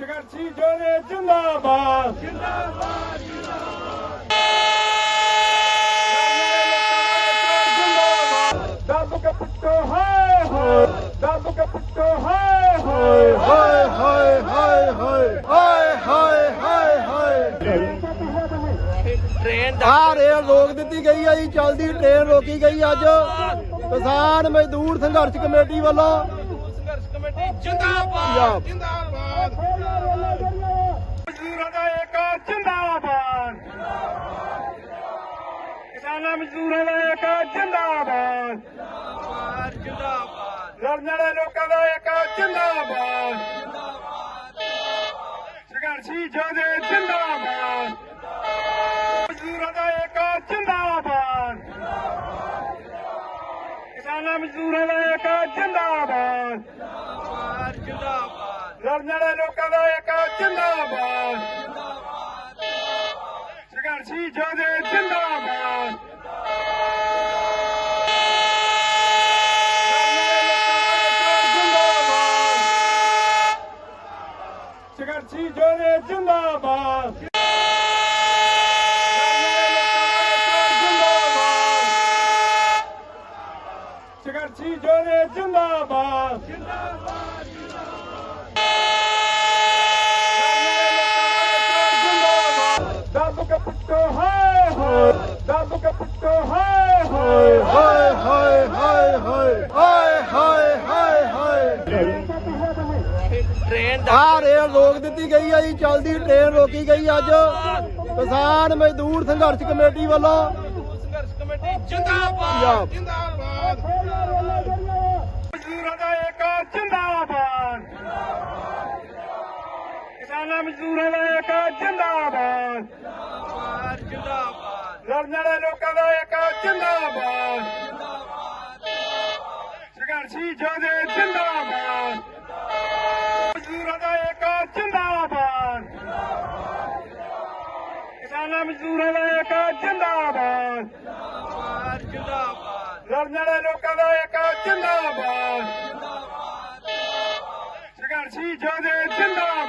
ਜੋਰੇ ਜਿੰਦਾਬਾਦ। ਦੱਬ ਕੇ ਪੁੱਟੋ, ਹਾਏ, ਹੋਏ। ਦੱਬ ਕੇ ਪੁੱਟੋ, ਹਾਏ ਹਾਏ ਹਾਏ। ਹਾਏ ਹਾਏ ਹਾਏ ਹਾਏ ਹਾਏ ਹਾਏ ਟ੍ਰੇਨ ਆ ਰੇਲ ਰੋਕ ਦਿੱਤੀ ਗਈ ਆ ਜੀ, ਚਲਦੀ ਟ੍ਰੇਨ ਰੋਕੀ ਗਈ ਅੱਜ। ਕਿਸਾਨ ਮਜ਼ਦੂਰ ਸੰਘਰਸ਼ ਕਮੇਟੀ ਵੱਲੋਂ ਕਮੇਟੀ। ਜਿੰਦਾਬਾਦ ਮਜ਼ਦੂਰਾਂ ਦਾ ਏਕ ਜਿੰਦਾਬਾਦ। ਕਿਸਾਨਾਂ ਮਜ਼ਦੂਰਾਂ ਦਾ ਏਕ ਜਿੰਦਾਬਾਦ। ਜਿੰਦਾਬਾਦ ਜਿੰਦਾਬਾਦ। ਲੜਨ ਵਾਲੇ ਲੋਕਾਂ ਦਾ ਏਕ ਜਿੰਦਾਬਾਦ। ਸੰਘਰਸ਼ੀ ਜੋਧੇ ਜਿੰਦਾਬਾਦ। ਮਜ਼ਦੂਰਾਂ ਦਾ ਏਕ ਜਿੰਦਾਬਾਦ। ਕਿਸਾਨਾਂ ਮਜ਼ਦੂਰਾਂ ਦਾ ਏਕ ਜਿੰਦਾਬਾਦ ਜਿੰਦਾਬਾਦ ਜਿੰਦਾਬਾਦ ਲੜਨ ਵਾਲੇ ਲੋਕਾਂ ਦਾ ਏਕ ਜਿੰਦਾਬਾਦ। ਸੰਘਰਸ਼ੀ ਜੋਧੇ ਜਿੰਦਾਬਾਦ। ਸੰਘਰਸ਼ੀ ਜੋਧੇ ਜਿੰਦਾਬਾਦ। ਸੰਘਰਸ਼ੀ ਜੋਧੇ ਜਿੰਦਾਬਾਦ। ਦੱਬ ਕੇ ਪੁੱਟੋ ਹਾਏ ਹੋਏ। ਦੱਬ ਕੇ ਪੁੱਟੋ ਹਾਏ ਹੋਏ ਹਾਏ। ਹਾਏ ਹਾਏ ਹਾਏ ਹਾਏ ਹਾਏ ਹਾਏ ਹਾਏ ਟ੍ਰੇਨ ਆ ਰੇਲ ਰੋਕ ਦਿੱਤੀ ਗਈ ਆ ਜੀ ਚਲਦੀ ਟ੍ਰੇਨ ਰੋਕੀ ਗਈ ਅੱਜ। ਕਿਸਾਨ ਮਜ਼ਦੂਰ ਸੰਘਰਸ਼ ਕਮੇਟੀ ਵੱਲੋਂ ਸੰਘਰਸ਼ ਕਮੇਟੀ ਪੰਜਾਬ। ਜਿੰਦਾਬਾਦ ਜਿੰਦਾਬਾਦ ਮਜ਼ਦੂਰਾਂ ਦਾ ਏਕ ਜਿੰਦਾਬਾਦ ਕਿਸਾਨਾਂ ਮਜ਼ਦੂਰਾਂ ਦਾ ਏਕ ਜਿੰਦਾਬਾਦ। ਜਿੰਦਾਬਾਦ ਜਿੰਦਾਬਾਦ। ਲੜਨ ਵਾਲੇ ਲੋਕਾਂ ਦਾ ਏਕ ਜਿੰਦਾਬਾਦ। ਸੰਘਰਸ਼ੀ ਜੋਧੇ ਜਿੰਦਾਬਾਦ। ਮਜ਼ਦੂਰਾਂ ਦਾ ਏਕ ਜਿੰਦਾਬਾਦ। ਕਿਸਾਨਾਂ ਮਜ਼ਦੂਰਾਂ ਦਾ ਏਕ ਜਿੰਦਾਬਾਦ। ਜਿੰਦਾਬਾਦ ਜਿੰਦਾਬਾਦ। ਲੜਨ ਵਾਲੇ ਲੋਕਾਂ ਦਾ ਏਕ ਜਿੰਦਾਬਾਦ। ਸੰਘਰਸ਼ੀ ਜੋਧੇ ਜਿੰਦਾਬਾਦ।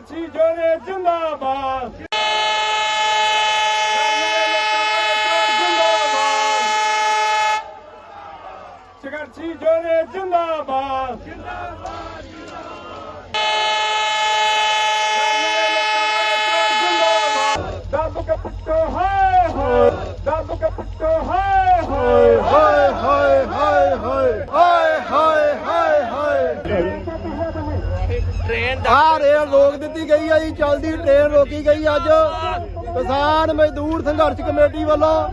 ਸੰਘਰਸ਼ੀ ਜੋਧੇ ਜਿੰਦਾਬਾਦ। ਸੰਘਰਸ਼ੀ ਜੋਧੇ ਜਿੰਦਾਬਾਦ। ਦੱਬ ਕੇ ਪੁੱਟੋ ਹਾਏ ਹੋਏ। ਦੱਬ ਕੇ ਪੁੱਟੋ ਹਾਏ ਹੋਏ ਹਾਏ ਹਾਏ ਹਾਏ ਹਾਏ ਹਾਏ ਹਾਏ ਹਾਏ ਟ੍ਰੇਨ ਆ ਰੇਲ ਰੋਕ ਦਿੱਤੀ ਗਈ ਹੈ ਜੀ, ਚੱਲਦੀ ਟ੍ਰੇਨ ਰੋਕੀ ਗਈ ਅੱਜ। ਕਿਸਾਨ ਮਜ਼ਦੂਰ ਸੰਘਰਸ਼ ਕਮੇਟੀ ਵੱਲੋਂ